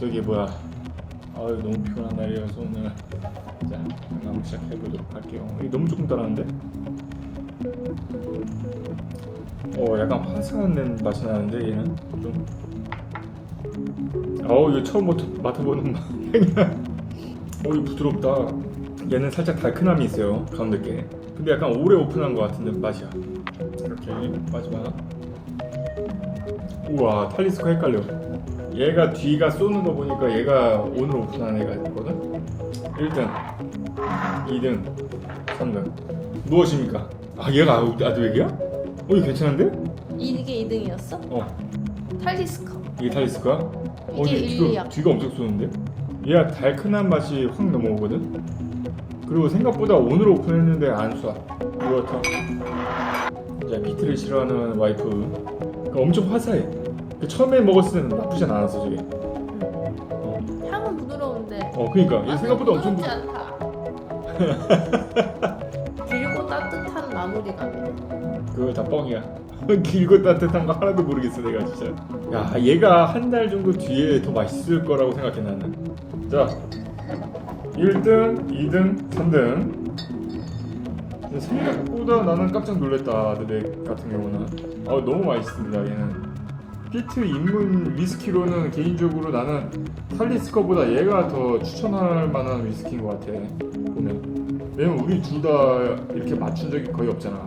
저기 뭐야. 아유 너무 피곤한 날이어서 오늘 자 한번 시작해보도록 할게요. 이게 너무 조금 따라하는데? 어 약간 낸 맛이 나는데 얘는? 좀. 어우 이거 처음 맡아, 맡아보는 향이야 어 이거 부드럽다. 얘는 살짝 달큰함이 있어요 가운데 게. 근데 약간 오래 오픈한 것 같은데 맛이야. 이렇게 마지막 우와 탈리스코 헷갈려 얘가 뒤가 쏘는 거 보니까 얘가 오늘 오픈한 애가 있거든 1등 2등 3등 무엇입니까? 아 얘가 아, 아드백이야? 어 이거 괜찮은데? 이게 2등이었어? 어 탈리스커. 이게 탈리스코야? 어 이게 뒤가, 일리야. 뒤가 엄청 쏘는데? 얘가 달큰한 맛이 확 넘어오거든? 그리고 생각보다 오늘 오픈했는데 안 쏴. 그렇다. 이제 피트를 싫어하는 와이프. 그러니까 엄청 화사해. 그 처음에 먹었을 때는 나쁘지 않았어 저게. 어, 향은 부드러운데. 어 그러니까 얘 맛은 생각보다 엄청 부드럽지 부... 않다. 길고 따뜻한 마무리감이야. 그거 다 뻥이야. 길고 따뜻한 거 하나도 모르겠어 내가 진짜. 야 얘가 한 달 정도 뒤에 더 맛있을 거라고 생각해 나는. 자 1등, 2등, 3등. 생각보다 나는 깜짝 놀랐다 아드백 같은 경우는. 아 너무 맛있습니다 얘는. 피트 입문 위스키로는 개인적으로 나는 탈리스커보다 얘가 더 추천할 만한 위스키인 것 같아 보면. 왜냐면 우리 둘 다 이렇게 맞춘 적이 거의 없잖아.